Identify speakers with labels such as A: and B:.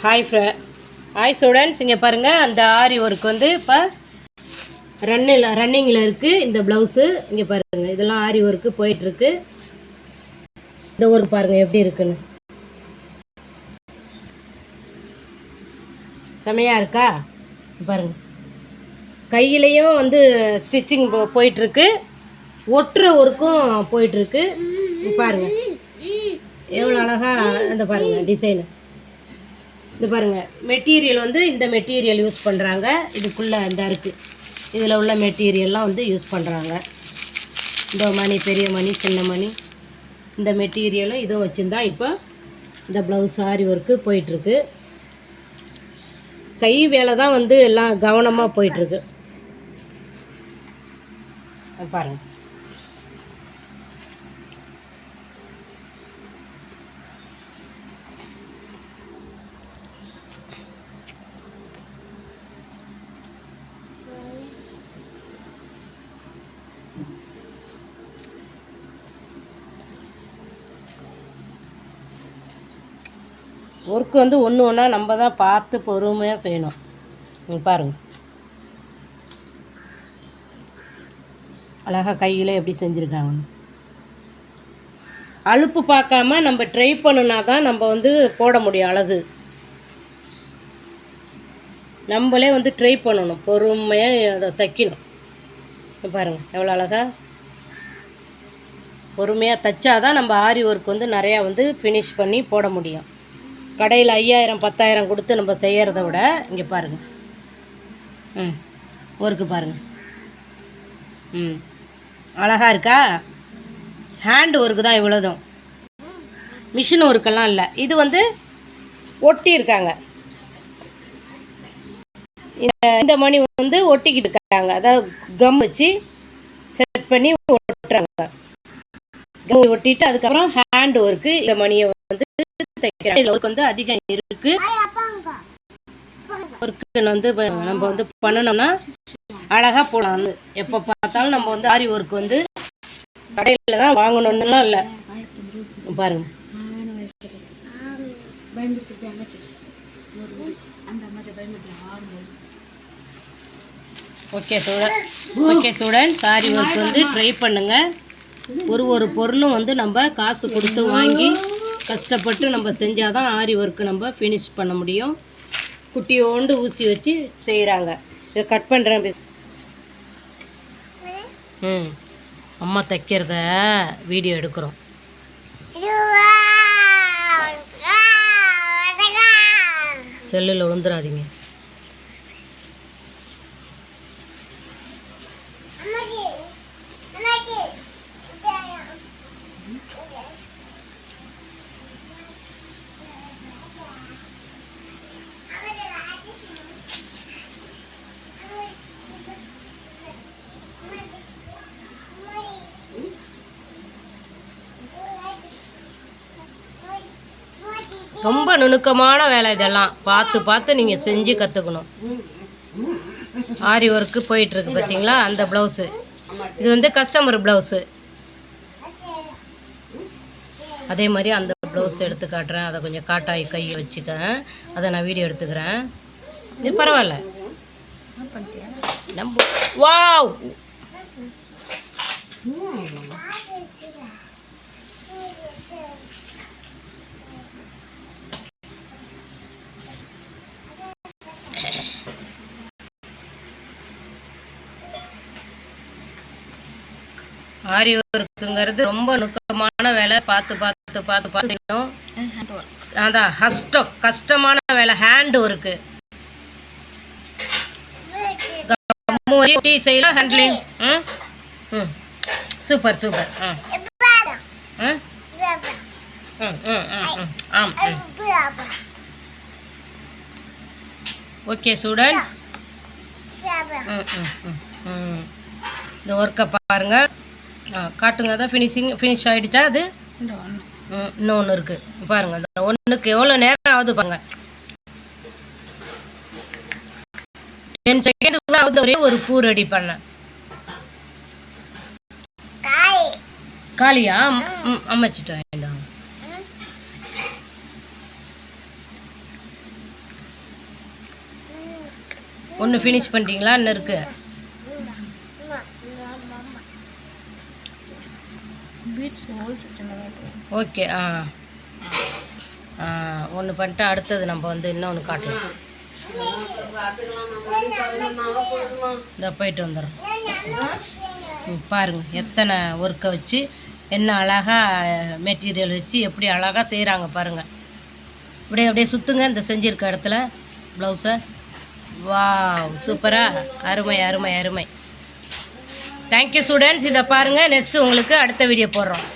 A: Hi ஃப்ர hi students இங்கே பாருங்கள் அந்த ஆரி ஒர்க் வந்து இப்போ ரன்னில் ரன்னிங்கில் இருக்குது இந்த ப்ளவுஸு இங்கே பாருங்கள் இதெல்லாம் ஆரி ஒர்க்கு போயிட்டுருக்கு. இந்த ஒர்க் பாருங்கள் எப்படி இருக்குன்னு. செமையாக இருக்கா? பாருங்கள் கையிலையும் வந்து ஸ்டிச்சிங் போ போயிட்டுருக்கு. ஒட்டுற ஒர்க்கும் போயிட்டுருக்கு. பாருங்கள் எவ்வளோ அழகாக அந்த பாருங்கள் டிசைனு இது பாருங்கள் மெட்டீரியல் வந்து இந்த மெட்டீரியல் யூஸ் பண்ணுறாங்க இதுக்குள்ளே இந்த இருக்குது இதில் உள்ள மெட்டீரியல்லாம் வந்து யூஸ் பண்ணுறாங்க இந்த மணி பெரிய மணி சின்ன மணி இந்த மெட்டீரியலும் இதுவும் வச்சுருந்தா இப்போ இந்த ப்ளவுஸ் சாரி ஒர்க்கு போயிட்டுருக்கு. கை வேலை தான் வந்து எல்லாம் கவனமாக போயிட்டுருக்கு. பாருங்கள் ஒர்க் வந்து ஒன்று ஒன்றா நம்ம தான் பார்த்து பொறுமையாக செய்யணும். நீங்கள் பாருங்கள் அழகாக கையில் எப்படி செஞ்சுருக்காங்க. அலுப்பு பார்க்காம நம்ம ட்ரை பண்ணுனா தான் நம்ம வந்து போட முடியும் அழகு. நம்மளே வந்து ட்ரை பண்ணணும். பொறுமையாக அதை தைக்கணும். பாருங்கள் எவ்வளோ அழகாக பொறுமையாக தைச்சாதான் நம்ம ஆரி ஒர்க் வந்து நிறையா வந்து ஃபினிஷ் பண்ணி போட முடியும். கடையில் ஐயாயிரம் பத்தாயிரம் கொடுத்து நம்ம செய்கிறத விட இங்கே பாருங்கள் ம் ஒர்க்கு பாருங்கள் ம் அழகா இருக்கா? ஹேண்ட் ஒர்க்கு தான் இவ்வளோதும். மிஷின் ஒர்க்கெல்லாம் இல்லை. இது வந்து ஒட்டி இருக்காங்க. இந்த இந்த மணி வந்து ஒட்டிக்கிட்டு இருக்காங்க. அதாவது கம் வச்சு செட் பண்ணி ஒட்டுறாங்க. கம் ஒட்டிட்டு அதுக்கப்புறம் ஹேண்ட் ஒர்க்கு இந்த மணியை வந்து தைக்கிறாங்க ஒர்க் வந்து அதிகம் இருக்கு. ஒர்க்கு வந்து நம்ம வந்து பண்ணணும்னா அழகா போடலாம். வந்து எப்போ பார்த்தாலும் நம்ம வந்து ஆரி ஒர்க் வந்து கடையில் தான் வாங்கணும்னுலாம் இல்லை. பாருங்க. Okay student okay student sorry work வந்து ட்ரை பண்ணுங்க. ஒரு ஒரு பொருளும் வந்து நம்ம காசு கொடுத்து வாங்கி கஷ்டப்பட்டு நம்ம செஞ்சால் தான் ஆரி ஒர்க்கு நம்ம ஃபினிஷ் பண்ண முடியும். குட்டியோண்டு ஊசி வச்சு செய்கிறாங்க இதை கட் பண்ணுறேன் ம். அம்மா தைக்கிறத வீடியோ எடுக்கிறோம். செல்லில் விழுந்துடாதீங்க ரொம்ப நுணுக்கமான வேலை இதெல்லாம். பார்த்து பார்த்து நீங்கள் செஞ்சு கற்றுக்கணும் ஆரி ஒர்க்கு போயிட்டுருக்கு பார்த்தீங்களா அந்த ப்ளவுஸு இது வந்து கஸ்டமர் ப்ளவுஸு அதே மாதிரி அந்த ப்ளவுஸ் எடுத்து காட்டுறேன். அதை கொஞ்சம் காட்டாய் கையை வச்சுக்க அதை நான் வீடியோ எடுத்துக்கிறேன். இது பரவாயில்ல. நம்ம வாவ்! ஆரி ஒர்க்குங்கிறது ரொம்ப நுட்பமான வேலை பார்த்து பார்த்து பார்த்து பார்த்து செய்யணும் அதான் கஷ்டம் கஷ்டமான வேலை ஹேண்ட் ஒர்க்கு செய்யலாம் ஹேண்ட்லிங் ம் ம் சூப்பர் சூப்பர் ஆ ம் ம் ம் ம் ஆம் ஓகே ஸ்டூடெண்ட்ஸ் ம் ம் ம் இந்த ஒர்க்கை பாருங்கள் ஆ காட்டுங்க. அதான் ஃபினிஷிங் ஃபினிஷ் ஆகிடுச்சா அது? இன்னொன்று இருக்குது பாருங்கள் அந்த ஒன்றுக்கு எவ்வளோ நேரம் ஆகுது பாருங்க. டென் செகண்டுக்குள்ள ஆகுது ஒரே ஒரு பூ ரெடி பண்ணேன் காளியா அமைச்சிட்டு வேண்டாம் ஒன்று ஃபினிஷ் பண்ணிட்டீங்களா? இன்னும் இருக்குது
B: பீட்ஸ் ஹோல்ஸ்
A: ஓகே ஆ ஒன்று பண்ணிட்டு அடுத்தது நம்ம வந்து இன்னொன்று காட்டலாம் இந்த போயிட்டு வந்துடுறோம். ம், பாருங்க எத்தனை ஒர்க்கை வச்சு என்ன அழகாக மெட்டீரியல் வச்சு எப்படி அழகாக செய்கிறாங்க பாருங்கள் அப்படியே அப்படியே சுற்றுங்க இந்த செஞ்சுருக்க இடத்துல ப்ளவுஸை வா சூப்பராக அருமை அருமை அருமை. தேங்க்யூ ஸ்டூடெண்ட்ஸ் இதை பாருங்கள் நெக்ஸ்ட் உங்களுக்கு அடுத்த வீடியோ போடுறோம்.